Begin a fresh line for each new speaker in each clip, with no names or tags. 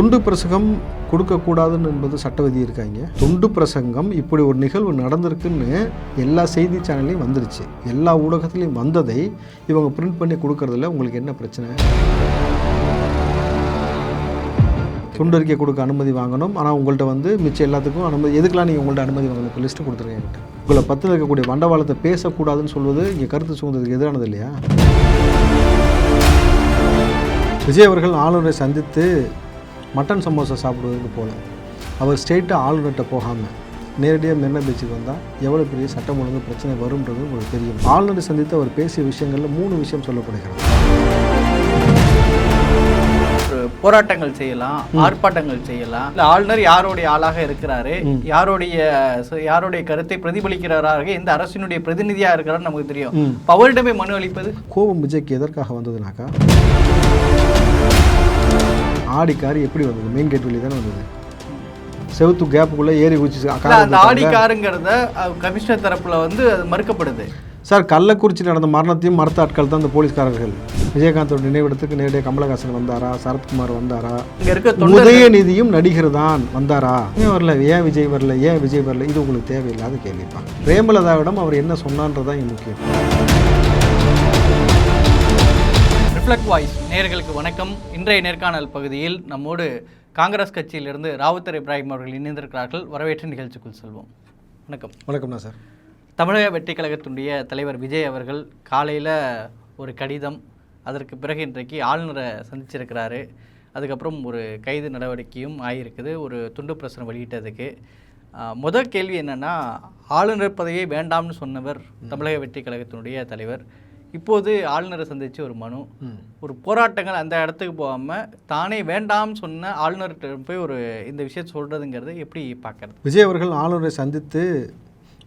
துண்டு பிரசங்கம் கொடுக்கக்கூடாதுன்னு என்பது சட்ட விதி இருக்காங்க. துண்டு பிரசங்கம் இப்படி ஒரு நிகழ்வு நடந்திருக்குன்னு எல்லா செய்தி சேனல்லையும் வந்துருச்சு. எல்லா ஊடகத்துலையும் வந்ததை இவங்க பிரிண்ட் பண்ணி கொடுக்கறதுல உங்களுக்கு என்ன பிரச்சனை? துண்டறிக்கை கொடுக்க அனுமதி வாங்கணும். ஆனால் உங்கள்கிட்ட வந்து மிச்சம் எல்லாத்துக்கும் அனுமதி எதுக்கெல்லாம் நீங்கள் உங்கள்கிட்ட அனுமதி வாங்கணும்? லிஸ்ட்டு கொடுத்துருங்க என்கிட்ட. உங்களை பத்தில் இருக்கக்கூடிய வண்டவாளத்தை பேசக்கூடாதுன்னு சொல்வது இங்கே கருத்து சுதந்திரத்துக்கு எதிரானது இல்லையா? விஜய் அவர்கள் ஆளுநரை சந்தித்து மட்டன் சமோசா சாப்பிடுவதற்கு போல அவர் ஸ்டேட்டாக ஆளுநர்கிட்ட போகாமல் நேரடியாக மெரினா பீச்சுக்கு வந்தால் எவ்வளோ பெரிய சட்டம் ஒழுங்கு பிரச்சனை வரும்ன்றது உங்களுக்கு தெரியும். ஆளுநரை சந்தித்து அவர் பேசிய விஷயங்களில் மூணு விஷயம் சொல்லப்படுகிறது.
போராட்டங்கள் செய்யலாம் ஆர்ப்பாட்டங்கள் செய்யலாம். இல்ல ஆளுநர் யாருடைய ஆளாக இருக்கிறாரு? யாருடைய யாருடைய கருத்தை பிரதிபலிக்கிறாராக? எந்த அரசினுடைய பிரதிநிதியா இருக்கிறாரு நமக்கு தெரியும். அவரிடமே மனு அளிப்பது?
கோபம் விஜய்க்கு எதற்காக வந்ததுனாக்கா? ஆடி கார் எப்படி வந்தது? மெயின் கேட் வழி தானே வந்தது? செவுத்து கேப்புக்குள்ளே ஏறி குச்சி
அந்த ஆடி காருங்கிறத கமிஷனர் தரப்புல வந்து அது மறுக்கப்படுது.
சார் கள்ளக்குறிச்சி நடந்த மரணத்தையும் மறுத்த ஆட்கள் தான் இந்த போலீஸ்காரர்கள். விஜயகாந்தோட நினைவிடத்துக்கு நேரடியாக கமலஹாசன் வந்தாரா? சரத்குமார் வந்தாரா?
இங்க இருக்க
உதயநிதியும் நடிகர் தான் வந்தாரா? ஏன் வரல? ஏன் விஜய் வரல? ஏன் விஜய் வரல? இது உங்களுக்கு தேவையில்லாத கேள்விப்பா. பிரேமலதாவிடம் அவர் என்ன சொன்னான்றதான் இங்க முக்கியம்.
ரிஃப்ளெக்ட் வாய்ஸ் நேயர்களுக்கு வணக்கம். இன்றைய நேர்காணல் பகுதியில் நம்மோடு காங்கிரஸ் கட்சியிலிருந்து ராவுத்தர் இப்ராஹிம் அவர்கள் இணைந்திருக்கிறார்கள். வரவேற்று நிகழ்ச்சிக்குள் செல்வோம். வணக்கம்.
வணக்கம்ண்ணா சார்.
தமிழக வெற்றி கழகத்தினுடைய தலைவர் விஜய் அவர்கள் காலையில் ஒரு கடிதம் அதற்கு பிறகு இன்றைக்கு ஆளுநரை சந்திச்சிருக்கிறாரு. அதுக்கப்புறம் ஒரு கைது நடவடிக்கையும் ஆகியிருக்குது ஒரு துண்டு பிரசுரம் வெளியிட்டதுக்கு. முதல் கேள்வி என்னன்னா ஆளுநர் பதவியே வேண்டாம்னு சொன்னவர் தமிழக வெற்றி கழகத்தினுடைய தலைவர். இப்போது ஆளுநரை சந்திச்சு ஒரு மனு. ஒரு போராட்டங்கள் அந்த இடத்துக்கு போகாமல் தானே வேண்டாம்னு சொன்ன ஆளுநர்கிட்ட போய் ஒரு இந்த விஷயத்தை சொல்கிறதுங்கிறது எப்படி பார்க்கறது?
விஜய் அவர்கள் ஆளுநரை சந்தித்து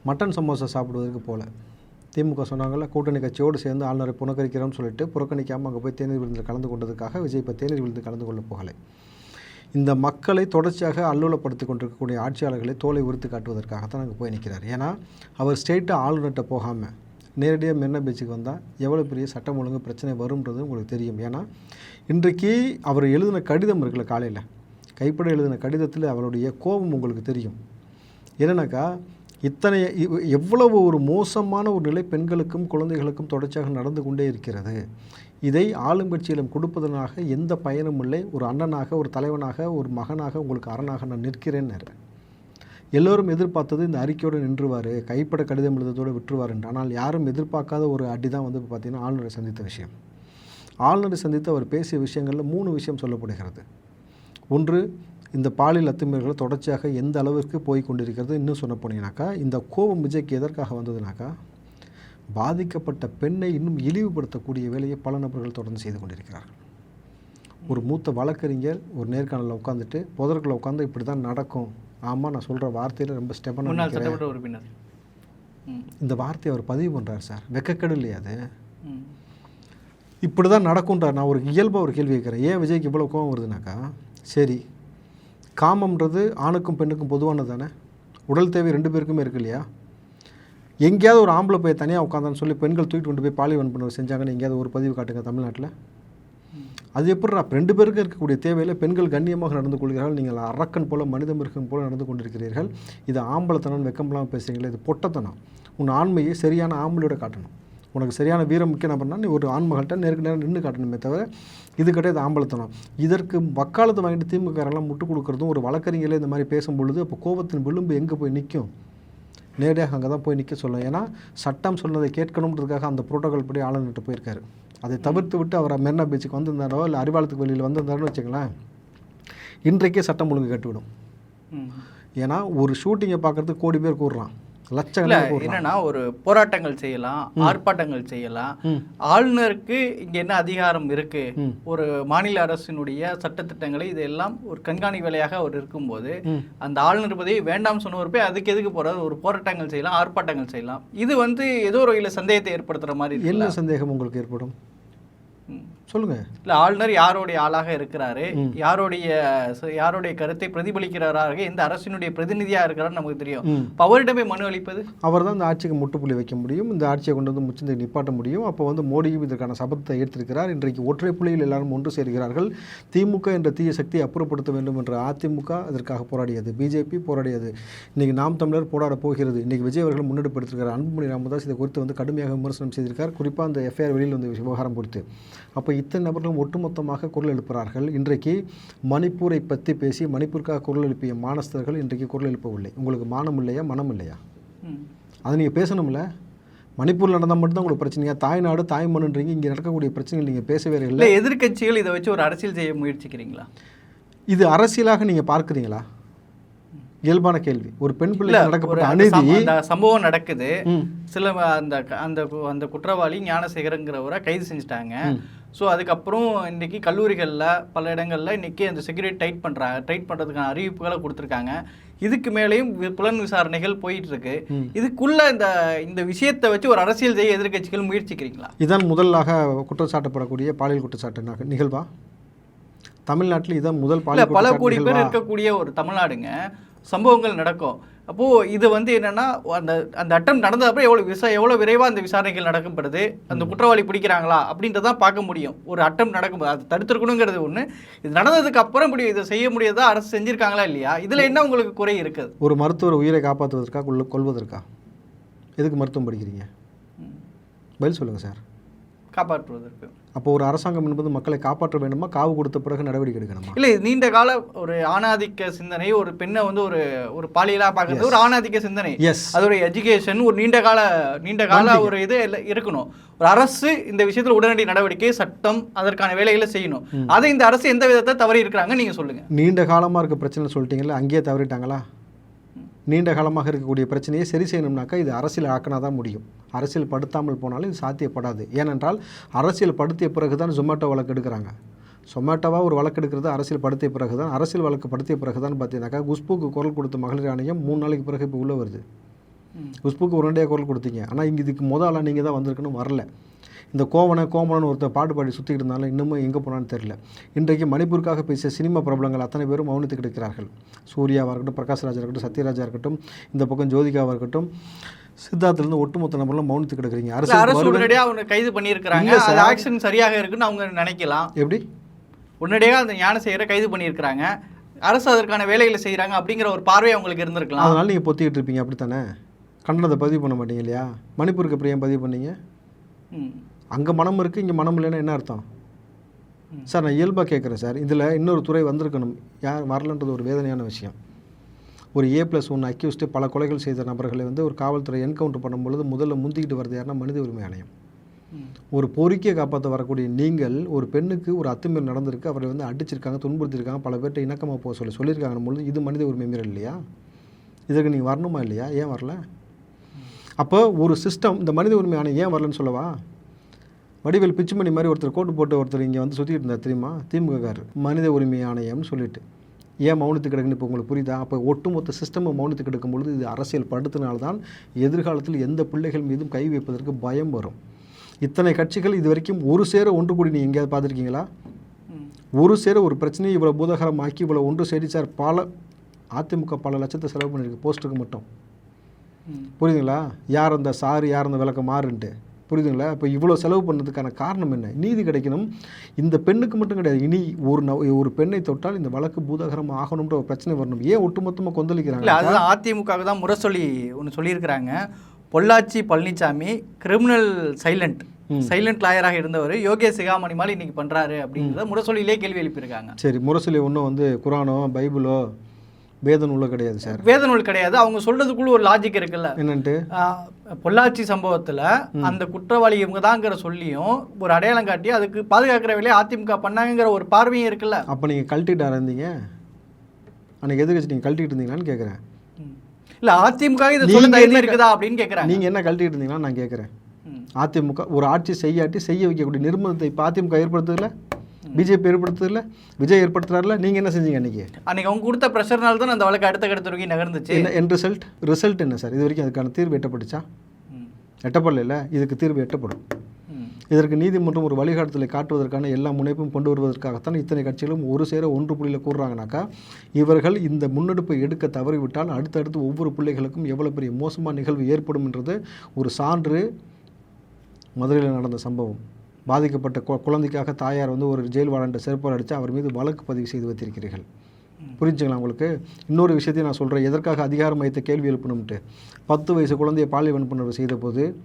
மட்டன் சமோசா சாப்பிடுவதற்கு போல. திமுக சொன்னாங்கல்ல கூட்டணி கட்சியோடு சேர்ந்து ஆளுநரை புனக்கரிக்கிறோம்னு சொல்லிட்டு புறக்கணிக்காமல் அங்கே போய் தேநீர் விருந்தில் கலந்து கொண்டதுக்காக விஜய் இப்போ தேநீர் விருந்தில் கலந்து கொள்ள போகலை. இந்த மக்களை தொடர்ச்சியாக அல்லூலப்படுத்தி கொண்டிருக்கக்கூடிய ஆட்சியாளர்களை தோலை உரித்து காட்டுவதற்காகத்தான் அங்கே போய் நிற்கிறார் ஏன்னா அவர் ஸ்டேட்டாக ஆளுநர்கிட்ட போகாமல் நேரடியாக மெரினா பீச்சுக்கு வந்தால் எவ்வளோ பெரிய சட்டம் ஒழுங்கு பிரச்சனை வரும்ன்றது உங்களுக்கு தெரியும். ஏன்னா இன்றைக்கு அவர் எழுதின கடிதம் இருக்குல்ல காலையில். கைப்பட எழுதின கடிதத்தில் அவருடைய கோபம் உங்களுக்கு தெரியும். என்னன்னாக்கா இத்தனை எவ்வளவு ஒரு மோசமான ஒரு நிலை பெண்களுக்கும் குழந்தைகளுக்கும் தொடர்ச்சியாக நடந்து கொண்டே இருக்கிறது. இதை ஆளுங்கட்சியிடம் கொடுப்பதனாக எந்த பயனும் இல்லை. ஒரு அண்ணனாக ஒரு தலைவனாக ஒரு மகனாக உங்களுக்கு அரணாக நான் நிற்கிறேன்னு எல்லோரும் எதிர்பார்த்தது இந்த அறிக்கையோடு நின்றுவார் கைப்பட கடிதம் எழுதத்தோடு விட்டுருவார் என்று. ஆனால் யாரும் எதிர்பார்க்காத ஒரு அடி தான் வந்து இப்போ பார்த்தீங்கன்னா ஆளுநரை சந்தித்த விஷயம். ஆளுநரை சந்தித்து அவர் பேசிய விஷயங்களில் மூணு விஷயம் சொல்லப்படுகிறது. ஒன்று இந்த பாலியல் அத்துமீறல்கள் தொடர்ச்சியாக எந்த அளவிற்கு போய் கொண்டிருக்கிறது இன்னும் சொன்ன போனீங்கனாக்கா இந்த கோபம் விஜய்க்கு எதற்காக வந்ததுனாக்கா பாதிக்கப்பட்ட பெண்ணை இன்னும் இழிவுபடுத்தக்கூடிய வேலையை பல நபர்கள் தொடர்ந்து செய்து கொண்டிருக்கிறார்கள். ஒரு மூத்த வழக்கறிஞர் ஒரு நேர்காணலில் உட்காந்துட்டு புதற்குள்ள உட்காந்து இப்படி தான் நடக்கும். ஆமாம் நான் சொல்கிற வார்த்தையில் ரொம்ப நினைக்கிறேன்.
சட்டமன்ற உறுப்பினர்.
இந்த வார்த்தையை அவர் பதிவு பண்ணுறார் சார். வெக்கக்கேடு இல்லையா அது? இப்படி தான் நடக்கும்ன்றார். நான் ஒரு இயல்பாக ஒரு கேள்வி கேட்குறேன். ஏன் விஜய்க்கு இவ்வளோ கோவம் வருதுனாக்கா? சரி காமம்ன்றது ஆணுக்கும் பெண்ணுக்கும் பொதுவானது தானே? உடல் தேவை ரெண்டு பேருக்குமே இருக்கு இல்லையா? எங்கேயாவது ஒரு ஆம்பளை போய் தனியாக உட்காந்தான்னு சொல்லி பெண்கள் தூக்கிட்டு கொண்டு போய் பாலியல் வன்புணர்வு செஞ்சாங்கன்னு எங்கேயாவது ஒரு பதிவு காட்டுங்க தமிழ்நாட்டில். அது எப்படி ரெண்டு பேருக்கும் இருக்கக்கூடிய தேவையில் பெண்கள் கண்ணியமாக நடந்து கொள்கிறார்கள். நீங்கள் அரக்கன் போல மனித மிருகம் போல நடந்து கொண்டிருக்கிறீர்கள். இது ஆம்பளத்தனம் வெக்கம்பலாம் பேசுகிறீங்களே இது பொட்டத்தனம். உன் ஆண்மையை சரியான ஆம்பளையோட காட்டணும். உனக்கு சரியான வீரம் முக்கிய நபர்னா நீ ஒரு ஆண்மகள்கிட்ட நேருக்கு நேரம் நின்று காட்டணுமே தவிர இது கிடையாது ஆம்பளத்தனம். இதற்கு வக்காலத்து வாங்கிட்டு திமுகரெல்லாம் முட்டு கொடுக்குறதும் ஒரு வழக்கறிஞர்களே இந்த மாதிரி பேசும் பொழுது அப்போ கோபத்தின் விளிம்பு எங்கே போய் நிற்கும்? நேரடியாக அங்கே தான் போய் நிற்க சொல்லும். ஏன்னா சட்டம் சொன்னதை கேட்கணுன்றதுக்காக அந்த புரோட்டோகால் படி ஆளுநர்கிட்ட போயிருக்காரு. அதை தவிர்த்து விட்டு அவர் மெரினா பீச்சுக்கு வந்திருந்தாரோ இல்லை அறிவாளத்துக்கு வெளியில் வந்திருந்தாருன்னு வச்சுங்களேன் இன்றைக்கே சட்டம் ஒழுங்கு கட்டிவிடும். ஏன்னா ஒரு ஷூட்டிங்கை பார்க்கறதுக்கு கோடி பேர் கூடுறான்.
என்னன்னா ஒரு போராட்டங்கள் செய்யலாம் ஆர்ப்பாட்டங்கள் செய்யலாம். ஆளுநருக்கு இங்க என்ன அதிகாரம் இருக்கு. ஒரு மாநில அரசினுடைய சட்டத்திட்டங்களை இதெல்லாம் ஒரு கண்காணி வேலையாக அவர் இருக்கும்போது. அந்த ஆளுநர் பதவி வேண்டாம் சொன்னவர் போய் அதுக்கு எதுக்கு போறாரு? ஒரு போராட்டங்கள் செய்யலாம் ஆர்ப்பாட்டங்கள் செய்யலாம். இது வந்து ஏதோ ஒரு வகையில சந்தேகத்தை ஏற்படுத்துற மாதிரி
என்ன சந்தேகம் உங்களுக்கு ஏற்படும்?
Mm.
சொல்லுங்கள்
இல்ல ஆளுநர் யாருடைய ஆளாக இருக்கிறாரு? யாருடைய யாருடைய கருத்தை பிரதிபலிக்கிறாராக எந்த அரசினுடைய பிரதிநிதியா இருக்கிறாரு நமக்கு தெரியும். அவரிடமே மனு அளிப்பது?
அவர் தான் இந்த ஆட்சிக்கு முட்டுப்புள்ளி வைக்க முடியும். இந்த ஆட்சியை கொண்டு வந்து முச்சந்தை நிப்பாட்ட முடியும். அப்போ வந்து மோடியும் இதற்கான சபதத்தை ஏற்றிருக்கிறார். இன்றைக்கு ஒற்றை புள்ளியில் எல்லாரும் ஒன்று சேர்கிறார்கள். திமுக என்ற தீய சக்தியை அப்புறப்படுத்த வேண்டும் என்ற அதிமுக அதற்காக போராடியது. பிஜேபி போராடியது. இன்னைக்கு நாம் தமிழர் போராட போகிறது. இன்னைக்கு விஜய் அவர்கள் முன்னெடுப்பு எடுத்திருக்கிறார். அன்புமணி ராமதாஸ் இதை குறித்து வந்து கடுமையாக விமர்சனம் செய்திருக்கார் குறிப்பாக அந்த எஃப்ஐஆர் வெளியில் வந்த விவகாரம் குறித்து. அப்போ இத்தனை நபர்களும் ஒட்டுமொத்தமாக குரல் எழுப்புகிறார்கள். இன்றைக்கு மணிப்பூரை பற்றி பேசி மணிப்பூருக்காக குரல் எழுப்பிய மானஸ்தர்கள் இன்றைக்கு குரல் எழுப்பவில்லை. உங்களுக்கு மானம் இல்லையா மனம் இல்லையா. அதை நீங்கள் பேசணும்ல? மணிப்பூரில் நடந்தால் மட்டும்தான் உங்களுக்கு பிரச்சனையா? தாய்நாடு தாய்மண்ணுன்றீங்க இங்கே நடக்கக்கூடிய பிரச்சனைகள் நீங்கள் பேசவே இல்லை.
எதிர்க்கட்சிகள் இதை வச்சு ஒரு அரசியல் செய்ய முயற்சிக்கிறீங்களா?
இது அரசியலாக நீங்கள் பார்க்குறீங்களா? இயல்பான கேள்வி. ஒரு பெண்
ஒரு
நடக்கப்பட்ட
அந்த சம்-
அநீதி
அந்த சம்பவம் நடக்குது. சில அந்த அந்த அந்த குற்றவாளி ஞானசேகரங்கிறவரை கைது செஞ்சுட்டாங்க. ஸோ அதுக்கப்புறம் இன்னைக்கு கல்லூரிகளில் பல இடங்கள்ல இன்னைக்கு அந்த செக்யூரிட்டி டைட் பண்றாங்க டைட் பண்றதுக்கான அறிவிப்புகளை கொடுத்துருக்காங்க. இதுக்கு மேலேயும் புலன் விசாரணைகள் போயிட்டு இருக்கு இதுக்குள்ள இந்த இந்த விஷயத்தை வச்சு ஒரு அரசியல் செய்ய எதிர்க்கட்சிகள் முயற்சிக்கிறீங்களா?
இதான் முதலாக குற்றச்சாட்டப்படக்கூடிய பாலியல் குற்றச்சாட்டு நக- நிகழ்வா? தமிழ்நாட்டில் இதான் முதல்
பல கோடி பேர் இருக்கக்கூடிய ஒரு தமிழ்நாடுங்க. சம்பவங்கள் நடக்கும். அப்போ இது வந்து என்னன்னா அந்த அந்த அட்டம் நடந்த அப்புறம் எவ்வளவு விசா எவ்வளவு விரைவா அந்த விசாரணைகள் நடக்கப்படுது அந்த குற்றவாளி பிடிக்கிறாங்களா அப்படின்றதான் பார்க்க முடியும். ஒரு அட்டம் நடக்கும் அது தடுத்திருக்கணுங்கிறது ஒண்ணு. இது நடந்ததுக்கு அப்புறம் இப்படி இதை செய்ய முடியாதா அரசு செஞ்சிருக்காங்களா இல்லையா? இதுல என்ன உங்களுக்கு குறை இருக்குது?
ஒரு மருத்துவர் உயிரை காப்பாற்றுவதற்கா கொள்ள கொள்வதற்கா எதுக்கு மருத்துவம் படிக்கிறீங்க? பதில் சொல்லுங்கள் சார்.
காப்பாற்றுவதற்கு.
அப்போ ஒரு அரசாங்கம் என்பது மக்களை காப்பாற்ற வேண்டுமா? காவு கொடுத்த பிறகு நடவடிக்கை எடுக்கணுமா?
இல்ல நீண்ட கால ஒரு ஆணாதிக்க சிந்தனை ஒரு பெண்ணை வந்து ஒரு ஒரு பாலியலா பார்க்கறது ஒரு ஆணாதிக்க சிந்தனை.
எஸ்
அதோடைய எஜுகேஷன் ஒரு நீண்ட கால நீண்ட கால ஒரு இது இருக்கணும். ஒரு அரசு இந்த விஷயத்துல உடனடி நடவடிக்கை சட்டம் அதற்கான வேலைகளை செய்யணும். அதை இந்த அரசு எந்த விதத்தை தவறி இருக்கிறாங்க நீங்க சொல்லுங்க.
நீண்ட காலமாக இருக்க பிரச்சனை சொல்லிட்டீங்களா அங்கேயே தவறிட்டாங்களா? நீண்ட காலமாக இருக்கக்கூடிய பிரச்சனையை சரி செய்யணும்னாக்கா இது அரசியல் ஆக்கினா தான் முடியும். அரசியல் படுத்தாமல் போனாலும் இது சாத்தியப்படாது. ஏனென்றால் அரசியல் படுத்திய பிறகு தான் ஜொமேட்டோ வழக்கு எடுக்கிறாங்க. சொமேட்டோவாக ஒரு வழக்கு எடுக்கிறது அரசியல் படுத்திய பிறகு தான் அரசியல் வழக்கு படுத்திய பிறகு தான் பார்த்தீங்கன்னாக்கா குஷ்புக்கு குரல் கொடுத்த மகளிர் ஆணையம் மூணு நாளைக்கு பிறகு இப்போ உள்ளே வருது. குஷ்புக்கு உடனடியாக குரல் கொடுத்தீங்க. ஆனால் இங்கே இதுக்கு முத ஆளாக நீங்கள் தான் வந்திருக்கணும் வரல. இந்த கோவனை கோமனன் ஒருத்தர் பாட்டு பாடி சுற்றிக்கிட்டு இருந்தாலும் இன்னமும் எங்கே போனான்னு தெரில இன்றைக்கு மணிப்பூருக்காக பேசிய சினிமா பிரபலங்கள் அத்தனை பேரும் மௌனத்துக்கு எடுக்கிறார்கள் சூர்யாவாக இருக்கட்டும் பிரகாஷ்ராஜா இருக்கட்டும் சத்யராஜா இருக்கட்டும் இந்த பக்கம் ஜோதிகாவாக இருக்கட்டும் சித்தார்த்திலிருந்து ஒட்டுமொத்த நபர்களும் மௌனத்துக்கு எடுக்கிறீங்க அரசு
அரசு உடனடியா அவங்க கைது பண்ணியிருக்கிறாங்க. அது ஆக்ஷன் சரியாக இருக்குன்னு அவங்க நினைக்கலாம்.
எப்படி?
உடனடியாக அந்த ஞானசேகரை கைது பண்ணியிருக்கிறாங்க. அரசு அதற்கான வேலைகளை செய்றாங்க அப்படிங்கிற ஒரு பார்வை அவங்களுக்கு இருந்திருக்கலாம்.
அதனால நீங்கள் பொத்திக்கிட்டு இருப்பீங்க அப்படி தானே கண்டனத்தை பதிவு பண்ண மாட்டீங்க இல்லையா? மணிப்பூருக்கு அப்புறம் ஏன் பதிவு பண்ணீங்க?
ம்.
அங்கே மனம் இருக்குது இங்கே மனம் இல்லைன்னா என்ன அர்த்தம்? சார் நான் இயல்பாக கேட்குறேன் சார். இதில் இன்னொரு துறை வந்திருக்கணும். யார் வரலன்றது ஒரு வேதனையான விஷயம். ஒரு ஏ ப்ளஸ் ஒன் அக்யூஸ்டு பல கொலைகள் செய்த நபர்களை வந்து ஒரு காவல்துறை என்கவுண்டர் பண்ணும்பொழுது முதல்ல முந்திக்கிட்டு வருது யாருன்னா மனித உரிமை ஆணையம். ஒரு பொறுக்கியை காப்பாற்ற வரக்கூடிய நீங்கள் ஒரு பெண்ணுக்கு ஒரு அத்துமீறல் நடந்திருக்கு அவரை வந்து அடிச்சிருக்காங்க துன்புறுத்திருக்காங்க பல பேர்ட்ட இணக்கமாக போக சொல்லி சொல்லியிருக்காங்க பொழுது இது மனித உரிமை மீறல் இல்லையா? இதற்கு நீங்கள் வரணுமா இல்லையா? ஏன் வரல? அப்போ ஒரு சிஸ்டம் இந்த மனித உரிமை ஆணையம் ஏன் வரலன்னு சொல்லவா? வடிவேல் பிச்சுமணி மாதிரி ஒருத்தர் கோட்டு போட்டு ஒருத்தர் இங்கே வந்து சுற்றிட்டு இருந்தார் தெரியுமா? திமுககார் மனித உரிமை ஆணையம்னு சொல்லிட்டு. ஏன் மௌனத்துக்கு கிடக்குன்னு இப்போ உங்களுக்கு புரியுதா? அப்போ ஒட்டுமொத்த சிஸ்டம் மௌனத்துக்கு கிடக்கும் பொழுது இது அரசியல் படுத்தினால்தான் எதிர்காலத்தில் எந்த பிள்ளைகள் மீதும் கை வைப்பதற்கு பயம் வரும். இத்தனை கட்சிகள் இது வரைக்கும் ஒரு சேர ஒன்று கூடி நீங்கள் எங்கேயாவது பார்த்துருக்கீங்களா. ஒரு சேர ஒரு பிரச்சனையை இவ்வளோ பூதகரமாக்கி இவ்வளோ ஒன்று சேடி சார் பல அதிமுக பல லட்சத்தை செலவு பண்ணியிருக்கு போஸ்ட்டுக்கு மட்டும். புரியுதுங்களா? யார் அந்த சாரு யார் அந்த விளக்க மாறுன்ட்டு. புரியுதுங்களா? இப்போ இவ்வளோ செலவு பண்ணதுக்கான காரணம் என்ன? நீதி கிடைக்கணும். இந்த பெண்ணுக்கு மட்டும் கிடையாது. இனி ஒரு நவ ஒரு பெண்ணை தொட்டால் இந்த வழக்கு பூதகரம் ஆகணுன்ற ஒரு பிரச்சனை வரணும். ஏன் ஒட்டுமொத்தமாக கொந்தளிக்கிறாங்க?
அதுதான் அதிமுக தான் முரசொலி ஒன்று சொல்லியிருக்கிறாங்க. Pollachi Palaniswami criminal silent silent லாயராக இருந்தவர் யோகேஷ் சிகாமணி மாதிரி இன்னைக்கு பண்றாரு அப்படிங்கிறத முரசொலியிலே கேள்வி எழுப்பியிருக்காங்க.
சரி முரசொலி ஒன்றும் வந்து குரானோ பைபிளோ வேத நூலோ கிடையாது சார்
வேத நூல் கிடையாது. அவங்க சொல்றதுக்குள்ள ஒரு லாஜிக் இருக்குல்ல.
என்னன்ட்டு?
பொள்ளாச்சி சம்பவத்துல அந்த குற்றவாளி இவங்க தாங்கிற சொல்லியும் ஒரு அடையாளம் காட்டி அதுக்கு பாதுகாக்கிற வேலையை அதிமுக பண்ணாங்கிற ஒரு பார்வையும் இருக்குல்ல.
அப்போ நீங்கள் கழட்டிட்டு இருந்தீங்க? அன்றைக்கி எதுக்கு நீங்கள் கழட்டிட்டு இருந்தீங்களான்னு கேட்குறேன்.
இல்ல அதிமுக இதை
நீங்க
சொல்ல தைரியம்
என்ன-
இருக்குதா அப்படின்னு கேக்குறாங்க.
நீங்கள் என்ன கழட்டிட்டு இருந்தீங்களான்னு நான் கேட்குறேன். அதிமுக ஒரு ஆட்சி செய்யாட்டி செய்ய வைக்கக்கூடிய நிர்பந்தத்தை இப்போ அதிமுக ஏற்படுத்துதில்ல பிஜேபி ஏற்படுத்துதில்ல விஜய் ஏற்படுத்துறாருல நீங்கள் என்ன செஞ்சீங்க அன்றைக்கி
அன்னைக்கு அவங்க கொடுத்த ப்ரெஷர்னால தான் அந்த வழக்கு அடுத்த கட்ட வரைக்கும் நகர்ந்துச்சு.
என்ன என் ரிசல்ட் ரிசல்ட் என்ன சார்? இது வரைக்கும் அதுக்கான தீர்வு எட்டப்பட்டுச்சா. எட்டப்படல இதுக்கு தீர்வு எட்டப்படும். இதற்கு நீதிமன்றம் ஒரு வழிகாட்டுதலை காட்டுவதற்கான எல்லா முனைப்பும் கொண்டு வருவதற்காகத்தான் இத்தனை கட்சிகளும் ஒரு சேர ஒன்று புள்ளியில் கூறுறாங்கனாக்கா இவர்கள் இந்த முன்னெடுப்பை எடுக்க தவறிவிட்டால் அடுத்தடுத்து ஒவ்வொரு பிள்ளைகளுக்கும் எவ்வளோ பெரிய மோசமான நிகழ்வு ஏற்படும் என்றது ஒரு சான்று மதுரையில் நடந்த சம்பவம். பாதிக்கப்பட்ட கு- குழந்தைக்காக தாயார் வந்து ஒரு ஜெயில் வாழண்ட செருப்பால் அடித்து அவர் மீது வழக்கு பதிவு செய்து வைத்திருக்கிறீர்கள். புரிஞ்சுங்களா உங்களுக்கு? இன்னொரு விஷயத்தையும் நான் சொல்கிறேன் எதற்காக அதிகாரம் வைத்த கேள்வி எழுப்பணும்ட்டு? பத்து வயசு குழந்தைய பாலியல் வன்புணர்வு செய்த போது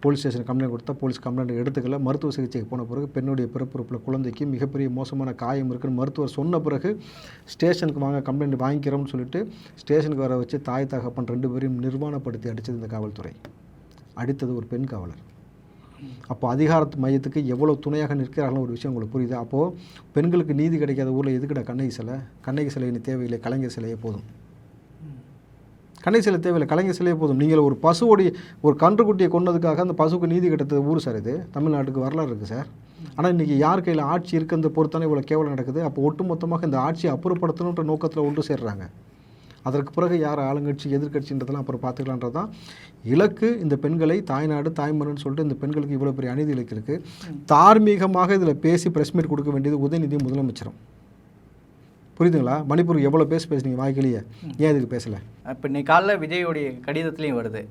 போலீஸ் ஸ்டேஷன் கம்ப்ளைண்ட் கொடுத்தா போலீஸ் கம்ப்ளைண்ட் எடுத்துக்கல. மருத்துவ சிகிச்சைக்கு போன பிறகு பெண்ணுடைய பிறப்புறுப்பில் குழந்தைக்கு மிகப்பெரிய மோசமான காயம் இருக்குன்னு மருத்துவர் சொன்ன பிறகு ஸ்டேஷனுக்கு வாங்க கம்ப்ளைண்ட் வாங்கிக்கிறோம்னு சொல்லிட்டு ஸ்டேஷனுக்கு வர வச்சு தாய் தகப்பன் ரெண்டு பேரையும் நிர்வாணப்படுத்தி அடித்தது இந்த காவல்துறை. அடித்தது ஒரு பெண் காவலர். அப்போ அதிகாரத்து மையத்துக்கு எவ்வளோ துணையாக நிற்கிறார்கள் ஒரு விஷயம் உங்களுக்கு புரியுது? அப்போது பெண்களுக்கு நீதி கிடைக்காத ஊரில் எதுக்கிட கண்ணகி சிலை? கண்ணகி சிலை தேவையில்லை கலைஞர் சிலையே போதும். கண்ணகி சிலை தேவையில்லை கலைஞர் சிலையே போதும். நீங்கள் ஒரு பசுவோடைய ஒரு கன்றுக்குட்டியை கொன்னதுக்காக அந்த பசுக்கு நீதி கிடைத்தது ஊர் சார் இது? தமிழ்நாட்டுக்கு வரலாறு இருக்குது சார். ஆனால் இன்றைக்கி யார் கையில் ஆட்சி இருக்கிறத பொறுத்தானே இவ்வளோ கேவலம் நடக்குது. அப்போ ஒட்டுமொத்தமாக இந்த ஆட்சியை அப்புறப்படுத்தணுன்ற நோக்கத்தில் ஒன்று சேர்றாங்க. அதற்கு பிறகு யார் ஆளுங்கட்சி எதிர்க்கட்சின்றதெல்லாம் அப்புறம் பார்த்துக்கலான்றது? தான் இலக்கு இந்த பெண்களை தாய்நாடு தாய்மரன்னு சொல்லிட்டு இந்த பெண்களுக்கு இவ்வளோ பெரிய அநீதி இலக்கு இருக்குது தார்மீகமாக இதில் பேசி ப்ரெஸ் மீட் கொடுக்க வேண்டியது உதயநிதி முதலமைச்சரும். புரியுதுங்களா? மணிப்பூருக்கு எவ்வளோ பேசி பேசுனீங்க வாய்க்கிலேயே ஏன் இதுக்கு பேசலை?
இப்போ இன்னைக்கு காலைல விஜயோடைய கடிதத்துலேயும் வருது.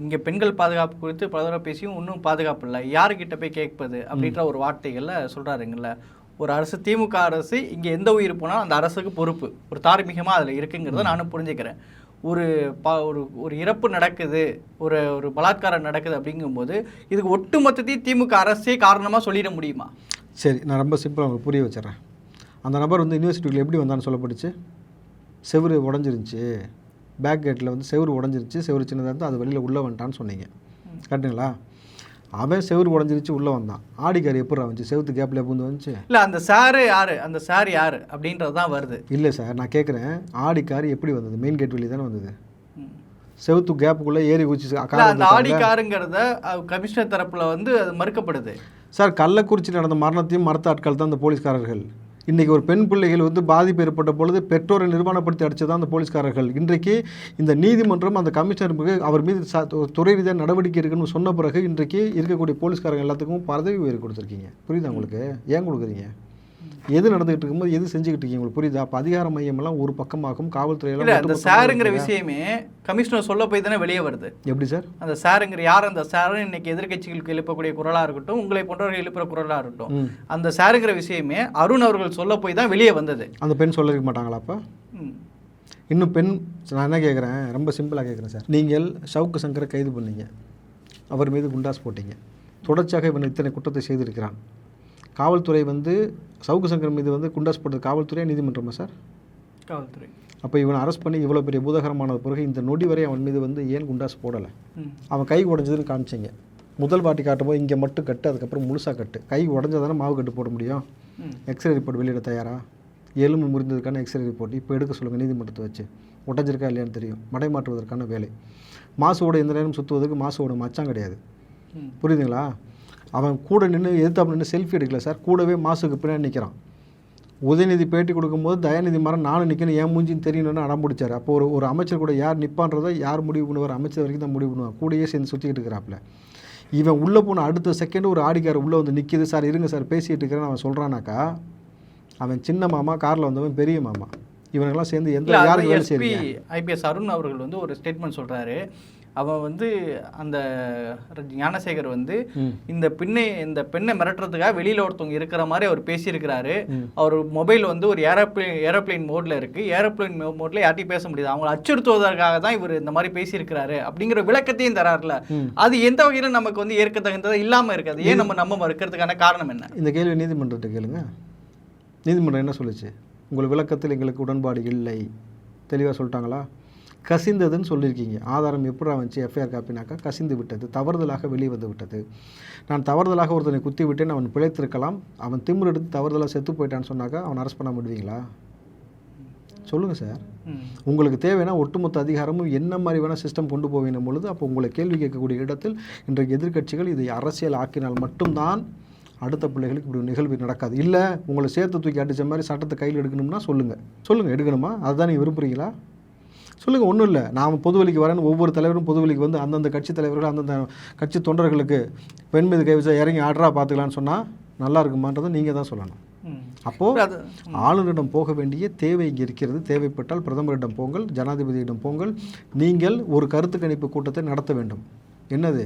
இங்கே பெண்கள் பாதுகாப்பு குறித்து தடவை பேசியும் இன்னும் பாதுகாப்பு இல்லை. யாருக்கிட்ட போய் கேட்பது அப்படின்ற ஒரு வார்த்தைகளில் சொல்கிறாருங்கல்ல ஒரு அரசு திமுக அரசு இங்கே எந்த உயிர் போனாலும் அந்த அரசுக்கு பொறுப்பு. ஒரு தார்மீகமாக அதில் இருக்குங்கிறத நானும் புரிஞ்சுக்கிறேன். ஒரு பா ஒரு ஒரு இறப்பு நடக்குது ஒரு ஒரு பலாத்காரம் நடக்குது அப்படிங்கும்போது இதுக்கு ஒட்டுமொத்தத்தையும் திமுக அரசே காரணமாக சொல்லிட முடியுமா?
சரி நான் ரொம்ப சிம்பிளாக உங்களுக்கு புரிய வச்சிடுறேன். அந்த நபர் வந்து யூனிவர்சிட்டிக்குள்ள எப்படி வந்தான்னு சொல்லப்பட்டுச்சு செவுரு உடஞ்சிருந்துச்சு. பேக் கேட்டில் வந்து செவுரு உடஞ்சிருச்சு செவுரு சின்னதாக இருந்து அது வெளியில் உள்ளே வந்துட்டான்னு சொன்னீங்க. கரெக்டுங்களா அவன் செவுரு உடஞ்சிருச்சு உள்ளே வந்தான். ஆடிக்கார் எப்படி வந்துச்சு? செவுத்து கேப்பில் பூந்து வந்துச்சு?
இல்லை அந்த சாரு யாரு? அந்த சார் யாரு? அப்படின்றது தான் வருது.
இல்லை சார் நான் கேட்குறேன் ஆடிக்கார் எப்படி வந்தது? மெயின் கேட் வெளியே தானே வந்தது. செவுத்து கேப்புக்குள்ளே ஏறி குச்சி
அந்த ஆடி காருங்கிறத அஹ், கமிஷனர் தரப்புல வந்து அது மறுக்கப்படுது.
சார் கள்ளக்குறிச்சி நடந்த மரணத்தையும் மறுத்த ஆட்கள் தான் அந்த போலீஸ்காரர்கள். இன்றைக்கி ஒரு பெண் பிள்ளைகள் வந்து பாதிப்பு ஏற்பட்ட பொழுது பெற்றோரை நிர்வாணப்படுத்தி அடிச்சது தான் அந்த போலீஸ்காரர்கள். இன்றைக்கு இந்த நீதிமன்றம் அந்த கமிஷனர் மீது அவர் மீது ச துறை ரீதியாக நடவடிக்கை இருக்குன்னு சொன்ன பிறகு இன்றைக்கு இருக்கக்கூடிய போலீஸ்காரங்க எல்லாத்துக்கும் பதவி உயர்வு கொடுத்துருக்கீங்க. புரியுதா உங்களுக்கு? ஏன் கொடுக்குறீங்க? எது நடந்துகிட்டு இருக்கும்போது எது செஞ்சுக்கிட்டு இருக்கீங்க உங்களுக்கு புரியுதா? அப்போ அதிகார மையம் எல்லாம் ஒரு பக்கமாகும் காவல்துறையெல்லாம்
இல்ல அந்த சாருங்கிற. விஷயமே கமிஷனர் சொல்ல போய் தானே வெளியே வருது.
எப்படி சார்?
அந்த சாருங்கிற யார் அந்த சாரு? இன்னைக்கு எதிர்க்கட்சிகளுக்கு எழுப்பக்கூடிய குரலா இருக்கட்டும் உங்களை போன்றவர்கள் எழுப்புற குரலா இருக்கட்டும். அந்த சாருங்கிற விஷயமே அருண் அவர்கள் சொல்ல போய் தான் வெளியே வந்தது.
அந்த பெண் சொல்லிருக்க மாட்டாங்களா அப்போ. இன்னும் பெண் நான் என்ன கேட்குறேன் ரொம்ப சிம்பிளாக கேட்குறேன் சார். நீங்கள் ஷவுக்கு சங்கரை கைது பண்ணீங்க. அவர் மீது குண்டாஸ் போட்டீங்க. தொடர்ச்சியாக இவன் இத்தனை குற்றத்தை செய்திருக்கிறான். காவல்துறை வந்து சவுக்கு சங்கர் மீது வந்து குண்டாஸ் போட்டது காவல்துறையா நீதிமன்றமா சார்?
காவல்துறை.
அப்போ இவனை அரெஸ்ட் பண்ணி இவ்வளோ பெரிய பூதகரமான பிறகு இந்த நொடி வரை அவன் மீது வந்து ஏன் குண்டாஸ் போடலை. அவன் கை உடஞ்சதுன்னு காமிச்சிங்க. முதல் வாட்டி காட்டும்போது இங்கே மட்டும் கட்டு அதுக்கப்புறம் முழுசாக கட்டு. கை உடஞ்சதானே மாவு கட்டு போட முடியும். எக்ஸ்ரே ரிப்போர்ட் வெளியிட தயாரா? எலும்பு முறிந்ததுக்கான எக்ஸ்ரே ரிப்போர்ட் இப்போ எடுக்க சொல்லுங்கள் நீதிமன்றத்தை வச்சு. உடஞ்சிருக்கா இல்லையான்னு தெரியும். மடை மாற்றுவதற்கான வேலை. மாசுவோட எந்த நேரம் சுற்றுவதற்கு மாசுவோட மச்சான் கிடையாது. புரியுதுங்களா? அவன் கூட நின்று எதிர்த்தாப்புல நின்று செல்ஃபி எடுக்கல சார் கூடவே மாசுக்கு பின்னாடி நிற்கிறான் உதயநிதி பேட்டி கொடுக்கும்போது தயாநிதி மரம் நானும் நிற்கணும் ஏன் மூஞ்சின்னு தெரியணும்னு அடம் பிடிச்சார் அப்போ ஒரு ஒரு அமைச்சர் கூட யார் நிற்பான்றதை யார் முடிவு பண்ணுவார்? அமைச்சர் வரைக்கும் தான் முடிவு பண்ணுவார். கூடயே சேர்ந்து சுற்றிக்கிட்டு இருக்கிறாப்புல. இவன் உள்ளே போன அடுத்த செகண்ட் ஒரு ஆடிக்கார உள்ளே வந்து நிற்கிது சார் இருங்க சார் பேசிகிட்டு இருக்கிறேன்னு அவன் சொல்கிறானாக்கா அவன் சின்ன மாமா காரில் வந்தவன் பெரிய மாமா. இவனுங்கெல்லாம் சேர்ந்து எந்த செய்றீங்க?
ஐபிஎஸ் அருண் அவர்கள் வந்து ஒரு ஸ்டேட்மெண்ட் சொல்றாரு. அவன் வந்து அந்த ஞானசேகர் வந்து. இந்த பெண்ணை இந்த பெண்ணை மிரட்டுறதுக்காக வெளியில ஒருத்தவங்க இருக்கிற மாதிரி அவர் பேசியிருக்கிறாரு. அவர் மொபைல் வந்து ஒரு ஏரோப்ளேன் ஏரோப்ளேன் மோட்ல இருக்கு. ஏரோப்ளேன் மோட்ல யார்ட்டையும் பேச முடியாது. அவங்களை அச்சுறுத்துவதற்காக தான் இவர் இந்த மாதிரி பேசியிருக்கிறாரு அப்படிங்கிற விளக்கத்தையும் தராருல. அது எந்த வகையில நமக்கு வந்து ஏற்க தகுந்ததா இல்லாம இருக்காது. ஏன் நம்ம நம்ம மறுக்கிறதுக்கான காரணம் என்ன?
இந்த கேள்வி நீதிமன்றத்தை கேளுங்க. நீதிமன்றம் என்ன சொல்லுச்சு? உங்கள் விளக்கத்தில் எங்களுக்கு உடன்பாடு இல்லை. தெளிவாக சொல்லிட்டாங்களா? கசிந்ததுன்னு சொல்லியிருக்கீங்க. ஆதாரம் எப்படி வந்துச்சு? எஃப்ஐஆர் காப்பினாக்கா கசிந்து விட்டது தவறுதலாக வெளியே வந்து விட்டது. நான் தவறுதலாக ஒருத்தனை குத்தி விட்டேன் அவன் பிழைத்திருக்கலாம். அவன் திமிர் எடுத்து தவறுதலாக செத்து போயிட்டான்னு சொன்னாக்கா அவன் அரெஸ்ட் பண்ண முடிவீங்களா சொல்லுங்கள் சார். உங்களுக்கு தேவைன்னா ஒட்டுமொத்த அதிகாரமும் என்ன மாதிரி வேணால் சிஸ்டம் கொண்டு போவேணும் பொழுது அப்போ உங்களை கேள்வி கேட்கக்கூடிய இடத்தில் இன்றைக்கு எதிர்க்கட்சிகள் இதை அரசியல் ஆக்கினால் மட்டும்தான் அடுத்த பிள்ளைகளுக்கு இப்படி நிகழ்வு நடக்காது. இல்லை உங்களை சேர்த்து தூக்கி அடித்த மாதிரி சட்டத்தை கையில் எடுக்கணும்னா சொல்லுங்கள் சொல்லுங்கள் எடுக்கணுமா? அதுதான் நீங்கள் விரும்புகிறீங்களா சொல்லுங்கள் ஒன்றும் இல்லை. நாம் பொதுவெளிக்கு வரேன்னு ஒவ்வொரு தலைவரும் பொதுவெளிக்கு வந்து அந்தந்த கட்சி தலைவர்கள் அந்தந்த கட்சி தொண்டர்களுக்கு பெண் மீது கை வச்சா இறங்கி ஆர்டரா பார்த்துக்கலான்னு சொன்னால் நல்லா இருக்குமான்றதை நீங்கள் தான் சொல்லணும். அப்போது ஆளுநரிடம் போக வேண்டிய தேவை இங்கே இருக்கிறது. தேவைப்பட்டால் பிரதமரிடம் போங்கள் ஜனாதிபதியிடம் போங்கள். நீங்கள் ஒரு கருத்து கணிப்பு கூட்டத்தை நடத்த வேண்டும். என்னது?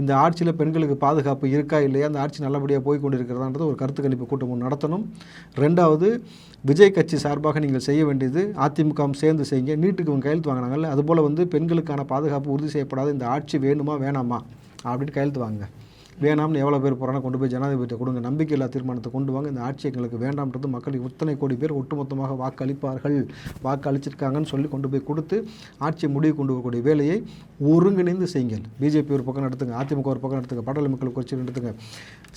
இந்த ஆட்சியில் பெண்களுக்கு பாதுகாப்பு இருக்கா இல்லையா? அந்த ஆட்சி நல்லபடியாக போய் கொண்டு இருக்கிறதான்றது ஒரு கருத்து கணிப்பு கூட்டம் ஒன்று நடத்தணும். ரெண்டாவது விஜய் கட்சி சார்பாக நீங்கள் செய்ய வேண்டியது அதிமுகவும் சேர்ந்து செய்யுங்க. நீட்டுக்கு இவங்க கையெழுத்து வாங்கினாங்கல்ல? அதுபோல் வந்து பெண்களுக்கான பாதுகாப்பு உறுதி செய்யப்படாத இந்த ஆட்சி வேணுமா வேணாமா? அப்படின்னு கையெழுத்து வாங்க வேணாம்னு எவ்வளோ பேர் போகிறாங்க கொண்டு போய் ஜனாதிபதியை கொடுங்க. நம்பிக்கை நம்பிக்கையில்லா தீர்மானத்தை கொண்டு வாங்க. இந்த ஆட்சி எங்களுக்கு வேண்டாம்ன்றது மக்களுக்கு இத்தனை கோடி பேர் ஒட்டுமொத்தமாக வாக்கு அளிப்பார்கள் வாக்கு அளிச்சிருக்காங்கன்னு சொல்லி கொண்டு போய் கொடுத்து ஆட்சியை முடிவு கொண்டு வரக்கூடிய வேலையை ஒருங்கிணைந்து செய்யுங்கள். பிஜேபி ஒரு பக்கம் நடத்துங்க அதிமுக ஒரு பக்கம் நடத்துங்க பாட்டாளி மக்கள் கட்சி நடத்துங்க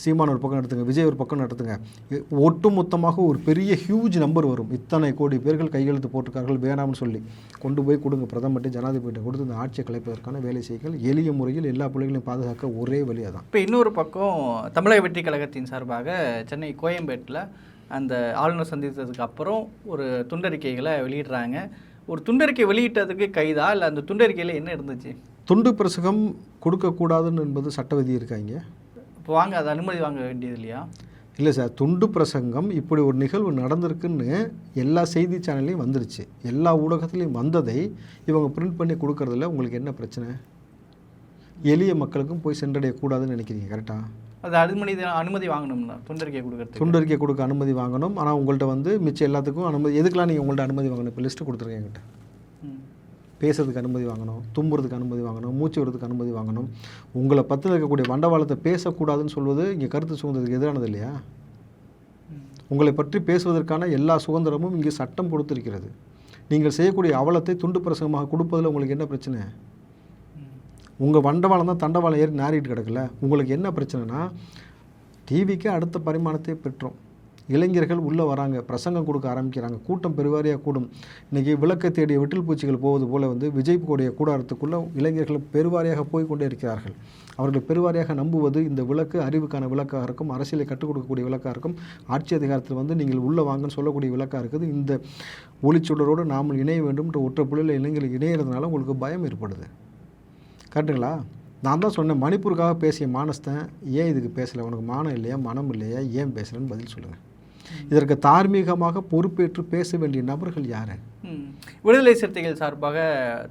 சீமான ஒரு பக்கம் நடத்துங்க விஜய் ஒரு பக்கம் நடத்துங்க. ஒட்டுமொத்தமாக ஒரு பெரிய ஹியூஜ் நம்பர் வரும். இத்தனை கோடி பேர்கள் கையெழுத்து போட்டிருக்கார்கள் வேணாம்னு சொல்லி. கொண்டு போய் கொடுங்க. பிரதமர்கிட்ட ஜனாதிபதியிட்ட கொடுத்து இந்த ஆட்சியை கலைப்பதற்கான வேலை செய்யுங்கள். எளிய முறையில் எல்லா பிள்ளைகளையும் பாதுகாக்க ஒரே வழியாக
தான் இன்னொரு பக்கம் தமிழக வெற்றி கழகத்தின் சார்பாக சென்னை கோயம்பேட்டில் அந்த ஆளுநர் சந்தித்ததுக்கு அப்புறம் ஒரு துண்டறிக்கைகளை வெளியிடுறாங்க. ஒரு துண்டறிக்கை வெளியிட்டதுக்கு கைதா? இல்லை அந்த துண்டறிக்கையில் என்ன இருந்துச்சு?
துண்டு பிரசகம் கொடுக்கக்கூடாதுன்னு என்பது சட்ட விதி இருக்காங்க
இப்போ வாங்க அது அனுமதி வாங்க வேண்டியது இல்லையா?
இல்லை சார் துண்டு பிரசங்கம் இப்படி ஒரு நிகழ்வு நடந்திருக்குன்னு எல்லா செய்தி சேனல்லையும் வந்துருச்சு. எல்லா ஊடகத்துலேயும் வந்ததை இவங்க பிரிண்ட் பண்ணி கொடுக்கறதுல உங்களுக்கு என்ன பிரச்சனை? எளிய மக்களுக்கும் போய் சென்றடையக்கூடாதுன்னு நினைக்கிறீங்க கரெக்டாக
அது அனுமதி அனுமதி வாங்கணும்ல துண்டறிக்கை கொடுக்கறதுக்கு.
துண்டறிக்கை கொடுக்க அனுமதி வாங்கணும். ஆனால் உங்கள்கிட்ட வந்து மிச்சம் எல்லாத்துக்கும் அனுமதி எதுக்கெல்லாம் நீங்கள் உங்கள்ட்ட அனுமதி வாங்கணும்? இப்போ லிஸ்ட்டு கொடுத்துருக்கேன் என்கிட்ட. பேசுறதுக்கு அனுமதி வாங்கணும் தும்புறதுக்கு அனுமதி வாங்கணும் மூச்சு விடுறதுக்கு அனுமதி வாங்கணும். உங்களை பற்றின இருக்கக்கூடிய வண்டவாளத்தை பேசக்கூடாதுன்னு சொல்வது இங்கே கருத்து சுதந்திரத்துக்கு எதிரானது இல்லையா. உங்களை பற்றி பேசுவதற்கான எல்லா சுதந்திரமும் இங்கே சட்டம் கொடுத்திருக்கிறது. நீங்கள் செய்யக்கூடிய அவலத்தை துண்டு பிரசங்கமாக கொடுப்பதில் உங்களுக்கு என்ன பிரச்சனை. உங்கள் வண்டவாளம் தான் தண்டவாளம் ஏறி நாரிட்டு கிடக்கல உங்களுக்கு என்ன பிரச்சனைனா டிவிக்கு அடுத்த பரிமாணத்தை பெற்றோம். இளைஞர்கள் உள்ளே வராங்க பிரசங்கம் கொடுக்க ஆரம்பிக்கிறாங்க கூட்டம் பெருவாரியாக கூடும். இன்றைக்கி விளக்கை தேடிய விட்டில் பூச்சிகள் போவது போல வந்து விஜய் கூடிய கூடாரத்துக்குள்ளே இளைஞர்கள் பெருவாரியாக போய் கொண்டே இருக்கிறார்கள். அவர்கள் பெருவாரியாக நம்புவது இந்த விளக்கு அறிவுக்கான விளக்காக இருக்கும் அரசியலை கற்றுக் கொடுக்கக்கூடிய விளக்காக இருக்கும். ஆட்சி அதிகாரத்தில் வந்து நீங்கள் உள்ளே வாங்கன்னு சொல்லக்கூடிய விளக்காக இருக்குது. இந்த ஒளிச்சுடரோடு நாம் இணைய வேண்டும்ன்ற ஒற்றை புள்ளியில் இளைஞர்கள் இணையிறதுனால உங்களுக்கு பயம் ஏற்படுது. கரெக்டுங்களா? நான் தான் சொன்னேன் மணிப்பூருக்காக பேசிய மானஸ்தன் ஏன் இதுக்கு பேசலை? உனக்கு மானம் இல்லையா? மனம் இல்லையா? ஏன் பேசலைன்னு பதில் சொல்லுங்கள் இதற்கு தார்மீகமாக பொறுப்பேற்று பேச வேண்டிய நபர்கள் யார்.
விடுதலை சிறுத்தைகள் சார்பாக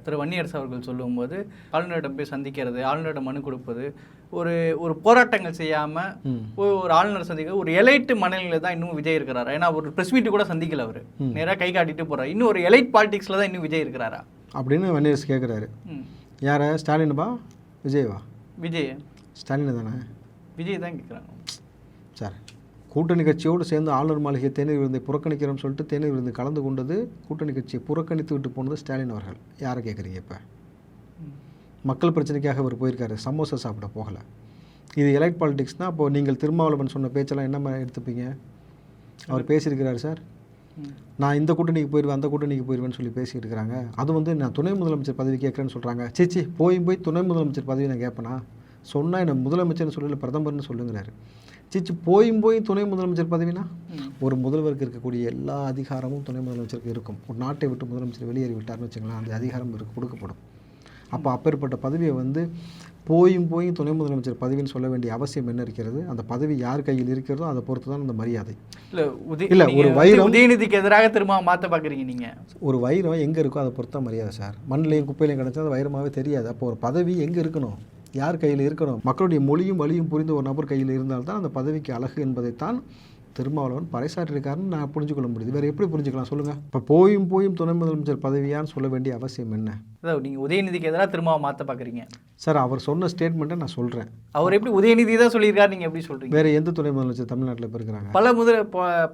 திரு வன்னியரசு அவர்கள் சொல்லும்போது ஆளுநரிடம் போய் சந்திக்கிறது ஆளுநரிடம் மனு கொடுப்பது ஒரு ஒரு போராட்டங்கள் செய்யாமல். ஒரு ஆளுநர் சந்திக்க ஒரு எலைட்டு மனநிலையில் தான் இன்னும் விஜய் இருக்கிறாரா? ஏன்னா ஒரு ப்ரெஸ் மீட்டு கூட சந்திக்கல அவர். நேராக கை காட்டிட்டு போறாரு. இன்னும் ஒரு எலைட் பாலிடிக்ஸில் தான் இன்னும் விஜய் இருக்கிறாரா?
அப்படின்னு வன்னியரசு கேட்குறாரு. யாரை? ஸ்டாலினுபா விஜயவா?
விஜய்.
ஸ்டாலின் தானே?
விஜய் தான் கேட்குறாங்க
சார். கூட்டணி கட்சியோடு சேர்ந்து ஆளுநர் மாளிகை தேநீர் விருந்தை புறக்கணிக்கிறோம்னு சொல்லிட்டு தேநீர் விருந்து கலந்து கொண்டது கூட்டணி கட்சியை புறக்கணித்து விட்டு போனது ஸ்டாலின் அவர்கள். யாரை கேட்குறீங்க இப்போ? மக்கள் பிரச்சனைக்காக அவர் போயிருக்காரு. சமோசா சாப்பிட போகலை. இது எலைட் பாலிடிக்ஸ்னால் அப்போது நீங்கள் திருமாவளவன் சொன்ன பேச்செல்லாம் என்ன மாதிரி எடுத்துப்பீங்க? அவர் பேசியிருக்கிறாரு சார். நான் இந்த கூட்டணிக்கு போயிடுவேன் அந்த கூட்டணிக்கு போயிடுவேன்னு சொல்லி பேசிட்டு இருக்காங்க அது வந்து நான் துணை முதலமைச்சர் பதவி கேட்குறேன்னு சொல்கிறாங்க சீச்சி போய் போய் துணை முதலமைச்சர் பதவி நான் கேட்பேனா? சொன்னால் என்ன முதலமைச்சர்னு சொல்லல பிரதமர்னு சொல்லுங்கிறாரு. சீச்சி போயும் போய் துணை முதலமைச்சர் பதவினா. ஒரு முதல்வருக்கு இருக்கக்கூடிய எல்லா அதிகாரமும் துணை முதலமைச்சருக்கு இருக்கும். ஒரு நாட்டை விட்டு முதலமைச்சர் வெளியேறி விட்டார்னு வச்சுங்களேன் அந்த அதிகாரம் இருக்கு கொடுக்கப்படும். அப்போ அப்பேற்பட்ட பதவியை வந்து போயும் போயும் துணை முதலமைச்சர் பதவின்னு சொல்ல வேண்டிய அவசியம் என்ன இருக்கிறது? அந்த பதவி யார் கையில் இருக்கிறதோ அதை பொறுத்து தான் அந்த மரியாதை.
இல்ல உதய
இல்ல, ஒரு வைரம்-
உதயநிதிக்கு எதிராக திரும்ப மாற்ற பார்க்குறீங்க நீங்க.
ஒரு வைரம் எங்கே இருக்கோ அதை பொறுத்து மரியாதை சார். மண்ணிலையும் குப்பையிலையும் கிடச்சா அது வைரமாகவே தெரியாது. அப்போ ஒரு பதவி எங்கே இருக்கணும்? யார் கையில் இருக்கணும்? மக்களுடைய மொழியும் வழியும் புரிந்த ஒரு நபர் கையில் இருந்தால்தான் அந்த பதவிக்கு அழகு என்பதைத்தான் திருமாவளவன் பறைசாற்றிருக்காருன்னு நான் புரிஞ்சுக்கொள்ள முடியுது. வேறு எப்படி புரிஞ்சுக்கலாம்? சொல்லுங்கள் இப்போ போயும் போயும் துணை முதலமைச்சர் பதவியான்னு சொல்ல வேண்டிய அவசியம் என்ன?
அதாவது நீங்க உதயநிதிக்கு எதிராக திரும்ப மாற்ற பார்க்குறீங்க
சார் அவர் சொன்ன ஸ்டேட்மெண்ட்டை நான் சொல்கிறேன்
அவர் எப்படி உதயநிதி தான் சொல்லியிருக்காரு நீங்க எப்படி சொல்றீங்க?
வேறு எந்த துணை முதலமைச்சர் தமிழ்நாட்டில் இப்போ இருக்கிறாங்க?
பல முதல்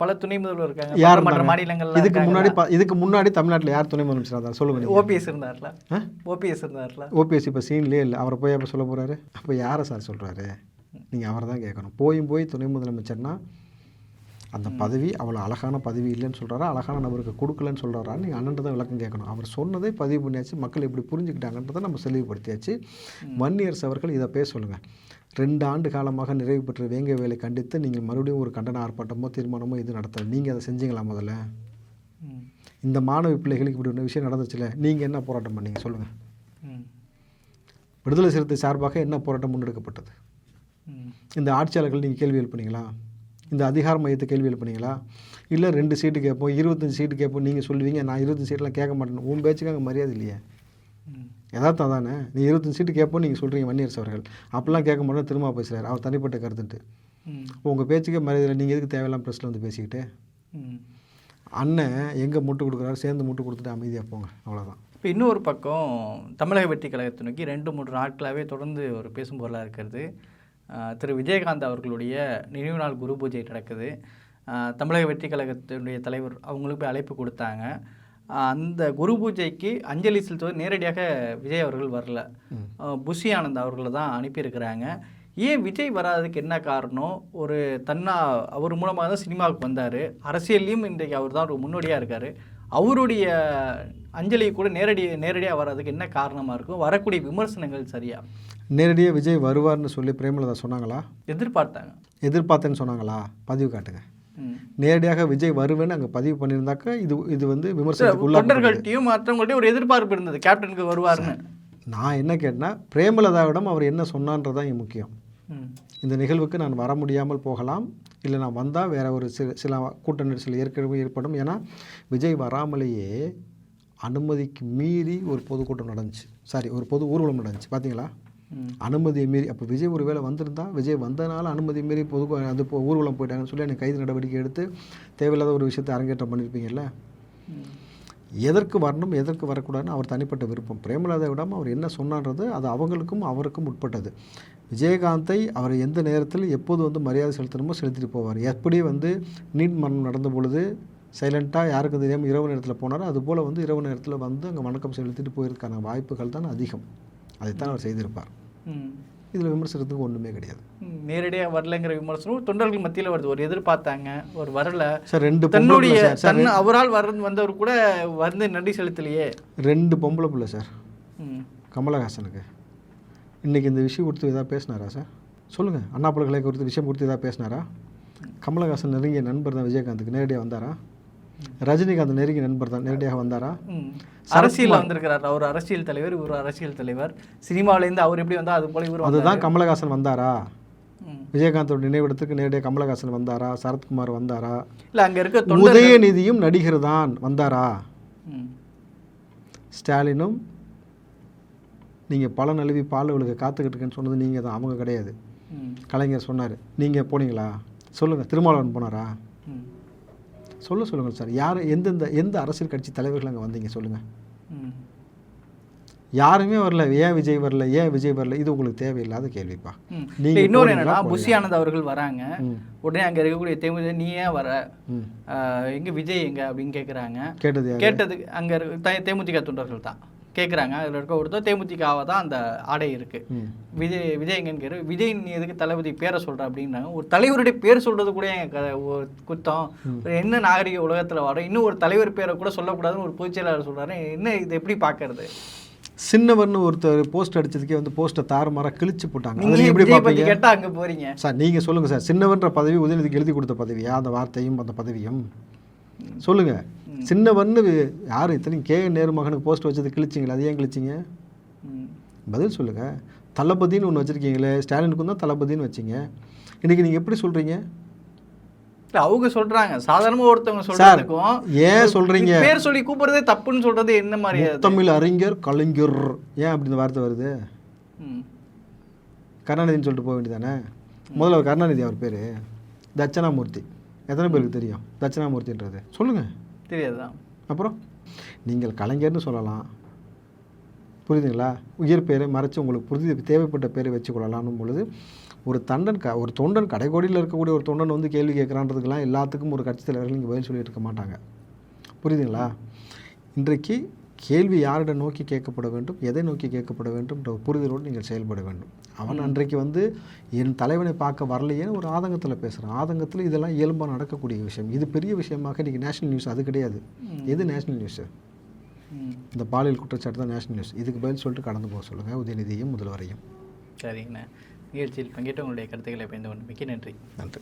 பல துணை முதல்வர் இருக்காங்க.
யார்
மற்ற? மாநிலங்கள்ல
இதுக்கு முன்னாடி இதுக்கு முன்னாடி தமிழ்நாட்டில் யார் துணை முதலமைச்சராக இருந்தார்? சொல்லுங்க
ஓபிஎஸ் இருந்தார்ல? ஓபிஎஸ் இருந்தார்ல.
ஓபிஎஸ் இப்போ சீன்லேயே இல்லை. அவரை போய் அப்போ சொல்ல போகிறாரு அப்போ யாரை சார் சொல்கிறாரு நீங்கள் அவரை தான் கேட்கணும் போயும் போய் துணை முதலமைச்சர்னா அந்த பதவி அவ்வளோ அழகான பதவி இல்லைன்னு சொல்கிறாரா அழகான நபருக்கு கொடுக்கலன்னு சொல்கிறாரா நீங்கள் அண்ணன் தான் விளக்கம் கேட்கணும். அவர் சொன்னதை பதிவு பண்ணியாச்சு. மக்கள் எப்படி புரிஞ்சுக்கிட்டாங்கன்றதை நம்ம தெளிவுபடுத்தியாச்சு வன்னியர்ஸ் அவர்கள் இதை பேச சொல்லுங்கள் ரெண்டு ஆண்டு காலமாக நிறைவு பெற்ற வேங்க வேலை கண்டித்து நீங்கள் மறுபடியும் ஒரு கண்டன ஆர்ப்பாட்டமோ தீர்மானமோ இது நடத்தல. நீங்கள் அதை செஞ்சீங்களா முதல்ல. இந்த மாணவி பிள்ளைகளுக்கு இப்படி ஒரு விஷயம் நடந்துச்சுல நீங்கள் என்ன போராட்டம் பண்ணீங்க? சொல்லுங்கள் விடுதலை சிறுத்தை சார்பாக என்ன போராட்டம் முன்னெடுக்கப்பட்டது? இந்த ஆட்சியாளர்கள் நீங்கள் கேள்வி எழுப்புனீங்களா? இந்த அதிகார மையத்தை கேள்வி எழுப்புனீங்களா? இல்லை ரெண்டு சீட்டு கேட்போம் இருபத்தஞ்சி சீட்டு கேட்போம் நீங்கள் சொல்லுவீங்க நான் இருபத்தஞ்சி சீட்டெலாம் கேட்க மாட்டேன் உன் பேச்சுக்கு அங்கே மரியாதை இல்லையே.
ம்.
யதார்த்தம் தானே நீ இருபத்தஞ்சி சீட்டு கேட்போம் நீங்கள் சொல்கிறீங்க வன்னியரசு அவர்கள். அப்படிலாம் கேட்க மாட்டேன் திரும்ப பேசுகிறார் அவர் தனிப்பட்ட கருத்துட்டு உங்கள் பேச்சுக்கே மரியாதை இல்லை. நீங்கள் எதுக்கு தேவையில்லாம் ப்ரெஸ்ஸில் வந்து பேசிக்கிட்டு? அண்ணன் எங்கே முட்டு கொடுக்குறாரு? சேர்ந்து முட்டு கொடுத்துட்டு அமைதியாக போங்க. அவ்வளோதான்
இப்போ இன்னொரு பக்கம் தமிழக வெற்றி கழகத்தை நோக்கி ரெண்டு மூன்று நாட்களாகவே தொடர்ந்து ஒரு பேசும் பொருளாக இருக்கிறது. திரு விஜயகாந்த் அவர்களுடைய நினைவு நாள் குரு பூஜை நடக்குது. தமிழக வெற்றி கழகத்தினுடைய தலைவர் அவங்களுக்கு போய் அழைப்பு கொடுத்தாங்க. அந்த குரு பூஜைக்கு அஞ்சலி செலுத்துவது நேரடியாக விஜய் அவர்கள் வரல. புஷி ஆனந்த் அவர்களை தான் அனுப்பியிருக்கிறாங்க. ஏன் விஜய் வராததுக்கு என்ன காரணம்? ஒரு தன்னா அவர் மூலமாக தான் சினிமாவுக்கு வந்தார். அரசியல்லையும் இன்றைக்கு அவர் தான் ஒரு முன்னோடியாக இருக்கார். அவருடைய அஞ்சலி கூட நேரடி நேரடியாக வராதுக்கு என்ன காரணமாக இருக்கும்? வரக்கூடிய விமர்சனங்கள் சரியா?
நேரடியாக விஜய் வருவார்னு சொல்லி பிரேமலதா சொன்னாங்களா?
எதிர்பார்த்தாங்க.
எதிர்பார்த்தேன்னு சொன்னாங்களா? பதிவு காட்டுங்க. நேரடியாக விஜய் வருவேன்னு அங்கே பதிவு பண்ணியிருந்தாக்கா இது இது வந்து விமர்சனத்துக்கு உள்ளாக
தொண்டர்கள்ட்டையும் மற்றவங்கள்ட்டையும் ஒரு எதிர்பார்ப்பு இருந்தது. கேப்டனுக்கு வருவார்னு.
நான் என்ன கேட்டேன்னா பிரேமலதாவிடம் அவர் என்ன சொன்னான்றதான் இங்க முக்கியம். இந்த நிகழ்வுக்கு நான் வர முடியாமல் போகலாம். இல்லை நான் வந்தால் வேற ஒரு சில சில கூட்ட நெரிசல் ஏற்கனவே ஏற்படும். ஏன்னா விஜய் வராமலேயே அனுமதிக்கு மீறி ஒரு பொதுக்கூட்டம் நடந்துச்சு. சாரி ஒரு பொது ஊர்வலம் நடந்துச்சு. பார்த்தீங்களா. அனுமதியை மீறி அப்போ விஜய் ஒரு வேளை வந்திருந்தா விஜய் வந்தனால அனுமதி மீறி பொது அது இப்போ ஊர்வலம் போயிட்டாங்கன்னு சொல்லி எனக்கு கைது நடவடிக்கை எடுத்து தேவையில்லாத ஒரு விஷயத்தை அரங்கேற்றம் பண்ணியிருப்பீங்கல்ல எதற்கு வரணும் எதற்கு வரக்கூடாதுன்னு அவர் தனிப்பட்ட விருப்பம். பிரேமலாதை விடாமல் அவர் என்ன சொன்னான்றது அது அவங்களுக்கும் அவருக்கும் உட்பட்டது. விஜயகாந்தை அவர் எந்த நேரத்தில் எப்போது வந்து மரியாதை செலுத்தணுமோ செலுத்திட்டு போவார். எப்படி வந்து நீட் மரணம் நடந்த பொழுது சைலண்ட்டாக யாருக்கும் தெரியாமல் இரவு நேரத்தில் போனாரோ அதுபோல் வந்து இரவு நேரத்தில் வந்து அங்கே வணக்கம் செலுத்திட்டு போயிருக்கான வாய்ப்புகள் தான் அதிகம். அதைத்தான் அவர் செய்திருப்பார். இதில் விமர்சனத்துக்கு ஒன்றுமே கிடையாது.
நேரடியாக வரலைங்கிற விமர்சனம் தொண்டர்கள் மத்தியில் வருது. ஒரு எதிர்பார்த்தாங்க ஒரு வரல.
சார் ரெண்டு
தன்னுடைய தன் அவரால் வர வந்தவர் கூட வந்து நன்றி செலுத்தலையே.
ரெண்டு பொம்பளை பிள்ளை சார். கமலஹாசனுக்கு. இன்றைக்கி இந்த விஷயம் குறித்து ஏதாவது பேசினாரா சார்? சொல்லுங்கள் அண்ணா பல்கலை குறித்து விஷயம் குறித்து ஏதாவது பேசினாரா? கமலஹாசன் நெருங்கிய நண்பர் தான் விஜயகாந்துக்கு நேரடியாக வந்தாரா? ரஜினிகாந்த் நெருங்கிய நண்பர் தான் நேரடியாக வந்தாரா
ம். அரசியல்ல வந்திருக்கிறார் அவர் அரசியல் தலைவர் இவர் அரசியல் தலைவர் சினிமாவிலேருந்து அவர் எப்படி வந்தா அது போல இவர்.
அதுதான் கமலஹாசன் வந்தாரா. விஜயகாந்தோட நினைவிடத்துக்கு நேரடியாக கமலஹாசன் வந்தாரா சரத்குமார் வந்தாரா
இல்ல அங்க இருக்க
உதயநிதியும் நடிகர் தான் வந்தாரா. ஸ்டாலினும் நீங்கள் பல நழுவி பால் விழுக காத்துக்கிட்டு இருக்கேன்னு சொன்னது நீங்கள் தான் அவங்க கிடையாது. கலைஞர் சொன்னார் நீங்கள் போனீங்களா சொல்லுங்கள் திருமாவளவன் போனாரா. சொல்ல சொல்லுங்கள் சார். யார் எந்தெந்த எந்த அரசியல் கட்சி தலைவர்கள் அங்கே வந்தீங்க சொல்லுங்கள். யாருமே வரல ஏன் விஜய் வரல ஏன் விஜய் வரல இது உங்களுக்கு தேவையில்லாத கேள்விப்பா. நீங்க
இன்னொரு என்னன்னா? புஷி ஆனந்த் அவர்கள் வராங்க. உடனே அங்க இருக்கக்கூடிய தேமுதிக நீ ஏன் வர? எங்க விஜய் எங்க அப்படின்னு கேக்குறாங்க.
கேட்டது யாரு?
கேட்டதுக்கு அங்க தேமுதிக தொண்டர்கள் தான். கேக்குறாங்க. அதுல இருக்க ஒருத்தர் தேமுதிகவை தான் அந்த ஆடை இருக்கு.
ம்.
விஜய் விஜய் எங்கன்னு விஜய் நீ எதுக்கு தளபதி பேரை சொல்ற? அப்படின்றாங்க. ஒரு தலைவருடைய பேர் சொல்றது கூட எங்க க- ஒரு குத்தம். என்ன நாகரிக உலகத்துல வரோம் இன்னும் ஒரு தலைவர் பேரை கூட சொல்லக்கூடாதுன்னு ஒரு பொதுச் செயலாளர் சொல்றாரு. என்ன இது எப்படி பாக்குறது?
சின்னவர்னு ஒருத்தர் போஸ்ட் அடிச்சதுக்கே வந்து போஸ்ட்டை தாறுமாறா கிழிச்சு போட்டாங்க. அதை
நீங்க
நீங்க எப்படி பார்ப்பீங்க
கேட்டா அங்க போறீங்க.
சார் நீங்கள் சொல்லுங்கள் சார். சின்னவன்ற பதவி உதயநிதிக்கு எழுதி கொடுத்த பதவியா? அந்த வார்த்தையும் அந்த பதவியும்? சொல்லுங்க. சின்னவன்னு யார் இத்தனையும் கே நேரு மகனுக்கு போஸ்ட் வச்சது கிழிச்சிங்களா அது ஏன் கிழிச்சிங்க. பதில் சொல்லுங்க. தளபதின்னு ஒன்று வச்சுருக்கீங்களே ஸ்டாலினுக்கும் தான் தளபதின்னு வச்சிங்க. இன்றைக்கி நீங்கள் எப்படி சொல்கிறீங்க
அவங்க சொல்றாங்க. சாதாரணமா ஒருத்தவங்க சொல்றதுக்கும்
ஏன் சொல்கிறீங்க
பேர் சொல்லி கூப்பிடுறதே தப்புன்னு சொல்றது என்ன மாதிரி?
தமிழ் அறிஞர் கலைஞர். ஏன் அப்படி இந்த வார்த்தை வருது?
ம்.
கருணாநிதின்னு சொல்லிட்டு போக வேண்டியதானே? முதல்ல கருணாநிதி அவர் பேர். தட்சணாமூர்த்தி. எத்தனை பேருக்கு தெரியும்? தட்சணாமூர்த்தின்றது. சொல்லுங்கள்
தெரியாதுதான்.
அப்புறம் நீங்கள் கலைஞர்னு சொல்லலாம். புரியுதுங்களா? உயிர் பேரை மறைச்சு உங்களுக்கு புரிது தேவைப்பட்ட பேரை வச்சு கொள்ளலாம்னு பொழுது ஒரு தண்டன் க ஒரு தொண்டன் கடைக்கோடியில் இருக்கக்கூடிய ஒரு தொண்டன் வந்து கேள்வி கேட்குறான்றதுக்கெல்லாம் எல்லாத்துக்கும் ஒரு கட்சி தலைவர்கள் இங்கே பதில் சொல்லிட்டு இருக்க மாட்டாங்க. புரியுதுங்களா? இன்றைக்கு கேள்வி யாரிடம் நோக்கி கேட்கப்பட வேண்டும் எதை நோக்கி கேட்கப்பட வேண்டும் என்ற ஒரு புரிதலோடு நீங்கள் செயல்பட வேண்டும். அவன் அன்றைக்கு வந்து என் தலைவனை பார்க்க வரலையேன்னு ஒரு ஆதங்கத்தில் பேசுகிறான் ஆதங்கத்தில் இதெல்லாம் இயல்பாக நடக்கக்கூடிய விஷயம். இது பெரிய விஷயமாக இன்றைக்கி நேஷனல் நியூஸ் அது கிடையாது. எது நேஷனல் நியூஸு. இந்த பாலியல் குற்றச்சாட்டு தான் நேஷனல் நியூஸ் இதுக்கு பதில் சொல்லிட்டு கடந்து போக சொல்லுங்கள் உதயநிதியும் முதல்வரையும்.
சரிங்கண்ணா. நிகழ்ச்சியில் பங்கேற்று உங்களுடைய கருத்துக்களை பயந்து கொண்டு மிக்க நன்றி.
நன்றி.